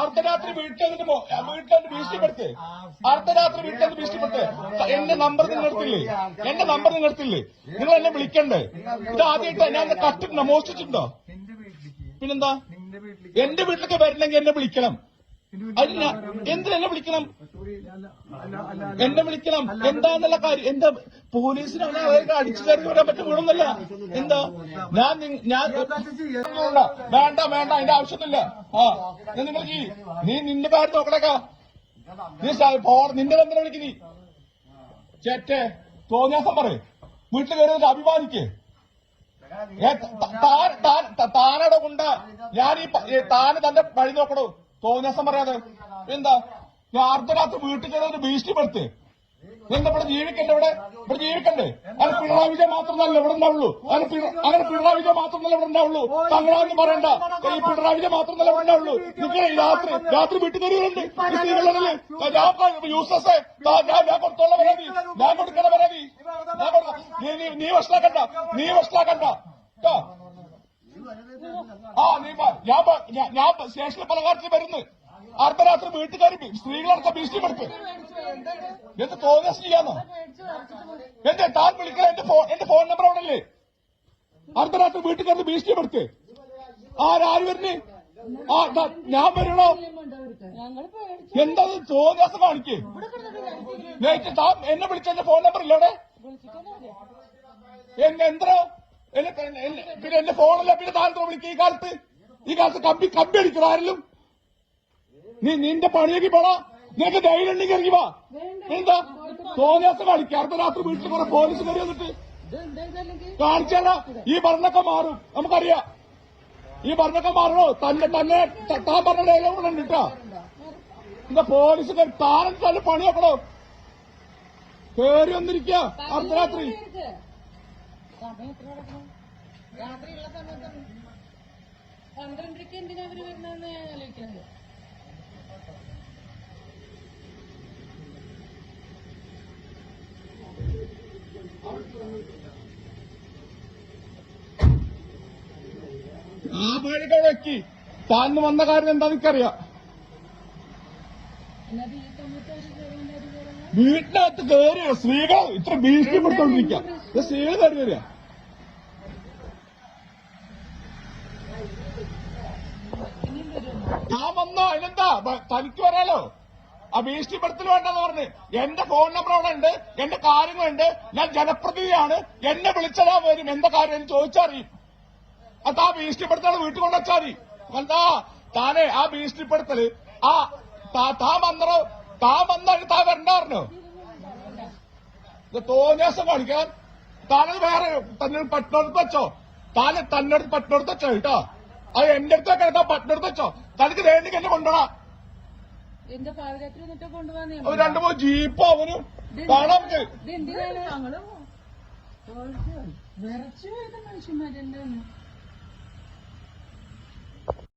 അർദ്ധരാത്രി വീട്ടിൽ വീട്ടിൽ ഭീഷണിപ്പെടുത്ത് അർദ്ധരാത്രി വീട്ടിൽ ഭീഷണിപ്പെടുത്ത് എന്റെ നമ്പർ നിങ്ങൾ എടുത്തില്ലേ? എന്റെ നമ്പർ നിങ്ങൾ എടുത്തില്ലേ? നിങ്ങൾ എന്നെ വിളിക്കണ്ടേ? ഇത് ആദ്യമായിട്ട് ഞാൻ കട്ട് മോഷ്ടിച്ചിട്ടുണ്ടോ പിന്നെന്താ? എന്റെ വീട്ടിലൊക്കെ വരണമെങ്കിൽ എന്നെ വിളിക്കണം. അതിന് എന്തിനാ എന്നെ വിളിക്കണം? എന്നെ വിളിക്കണം. എന്താന്നുള്ള കാര്യം എന്താ പോലീസിന് അവർക്ക് അടിച്ചു കയറി വരാൻ പറ്റും വീണൊന്നല്ല എന്താ? ഞാൻ ഞാൻ വേണ്ട വേണ്ട അതിന്റെ ആവശ്യമൊന്നുമില്ല ആ നിങ്ങൾ ചെയ്യ്. നീ നിന്റെ കാര്യം നോക്കണേക്കാ. നീ നിന്റെ ബന്ധം വിളിക്ക് നീ ചേറ്റേ തോന്നിയാസം പറ വീട്ടിൽ കയറി അഭിമാനിക്ക്. താനട കൊണ്ട ഞാൻ ഈ താന് തന്റെ വഴി നോക്കണോ. തോന്നിയാസം പറയാതെ. എന്താ? ഞാൻ അർദ്ധരാത്രി വീട്ടിൽ കയറി ഒരു ഭീഷണിപ്പെടുത്ത്. എന്താ ഇവിടെ ജീവിക്കണ്ടേ ഇവിടെ? ഇവിടെ ജീവിക്കണ്ടേ? അങ്ങനെ പിണറായി വിജയൻ മാത്രമല്ല ഇവിടെ ഉണ്ടാവുള്ളൂ. അങ്ങനെ അങ്ങനെ പിണറായി വിജയൻ മാത്രമല്ല ഇവിടെ ഉണ്ടാവുള്ളൂ. തങ്ങളാന്ന് പറയണ്ട. ഈ പിണറായി വിജയൻ മാത്രമല്ല ഇവിടെ ഉണ്ടാവുള്ളൂ. നിങ്ങൾ രാത്രി രാത്രി വീട്ടിൽ തരുന്നുണ്ട് ഞാൻ കൊടുക്കണ പരാതി. നീ നീ വഷളാക്കണ്ട. നീ വഷളാക്കണ്ട. ആ നീ. ഞാൻ. ഞാൻ- സ്റ്റേഷനിൽ പലകാലത്തിൽ വരുന്നു. അർദ്ധരാത്രി വീട്ടുകാർ സ്ത്രീകളടക്കം ഭീഷണിപ്പെടുത്ത് എന്ത് തോന്നിയ ചെയ്യാന്നോ എന്റെ താൻ വിളിക്കാൻ എന്റെ ഫോൺ എന്റെ ഫോൺ നമ്പർ അവിടെ അല്ലേ അർദ്ധരാത്രി കയറി ഭീഷണിപ്പെടുത്ത് ആരാര് വരുന്നേ ആ ഞാൻ വരണോ? എന്താ തോന്നിയാസം കാണിക്കേ. താൻ എന്നെ വിളിച്ച എന്റെ ഫോൺ നമ്പർ ഇല്ല അവിടെ? എന്നെ എന്തോ പിന്നെ എന്റെ ഫോണല്ല പിന്നെ താൻ വിളിക്കുക ഈ കാലത്ത്? ഈ കാലത്ത് കമ്പി കമ്പി അടിക്കണം ആരെങ്കിലും? നീ നിന്റെ പണിയൊക്കെ പോടാ. നിനക്ക് ധൈര്യം ഉണ്ടെങ്കിൽ ഇറങ്ങി വാ. എന്താ? തോന്നിയാസം അടുത്ത അർദ്ധരാത്രി വീട്ടിൽ കുറെ പോലീസ് കയറി വന്നിട്ട്. കാണിച്ചാ ഈ ഭരണമൊക്കെ മാറും. നമുക്കറിയാം. ഈ ഭരണമൊക്കെ മാറണോ? തന്നെ തന്നെ താൻ പറഞ്ഞ ഡയലോഗ് കൂടെ ഉണ്ട് കേട്ടോ. എന്താ പോലീസ് താനും തന്നെ പണി നോക്കണോ? കേറി വന്നിരിക്ക. അർദ്ധരാത്രി രാത്രിയുള്ള സമയത്ത് പന്ത്രണ്ടരയ്ക്ക് എന്തിനാ അവർ വരുന്നതെന്ന് ഞാൻ ആലോചിക്കുന്നത് ആ പണിയൊക്കെ വെക്കി താൻ വന്ന കാര്യം എന്താ എനിക്കറിയാം. വീട്ടിനകത്ത് കയറിയ സ്ത്രീകൾ ഇത്ര ഭീഷണിപ്പെടുത്തോണ്ടിരിക്കുക ഇത് സ്ത്രീകൾ കയറി വരിക. ഞാൻ വന്നോ? അതിനെന്താ? തനിക്ക് വരാലോ ആ ഭീഷണിപ്പെടുത്തൽ വേണ്ടെന്ന് പറഞ്ഞ് എന്റെ ഫോൺ നമ്പർ അവിടെ ഉണ്ട് എന്റെ കാര്യങ്ങളുണ്ട് ഞാൻ ജനപ്രതിനിധിയാണ് എന്നെ വിളിച്ചതാ വരും. എന്താ കാര്യം? ചോദിച്ചറിയും അത് ആ ഭീഷണിപ്പെടുത്തൽ വീട്ടിൽ കൊണ്ടുവച്ചാൽ എന്താ താനെ ആ ഭീഷണിപ്പെടുത്തൽ ആ താ- മന്ത്ര വന്നോ താൻ താ താൻ വരണ്ടായിരുന്നോ ഇത് തോന്നിയാസം കാണിക്കാൻ. താനത് വേറെ തന്നെ പട്ടിനടുത്ത് വെച്ചോ? താന് തന്നെ പട്ടിനടുത്ത് വെച്ചോ കേട്ടോ? അത് എന്റെ അടുത്തൊക്കെ എടുത്താ പട്ടിനടുത്ത് വെച്ചോ? തനിക്ക് വേണ്ടി എന്നെ കൊണ്ടുപോടാ രണ്ടു മൂന്ന് ജീപ്പോ അവന്. പണം വേറെ ഇത്.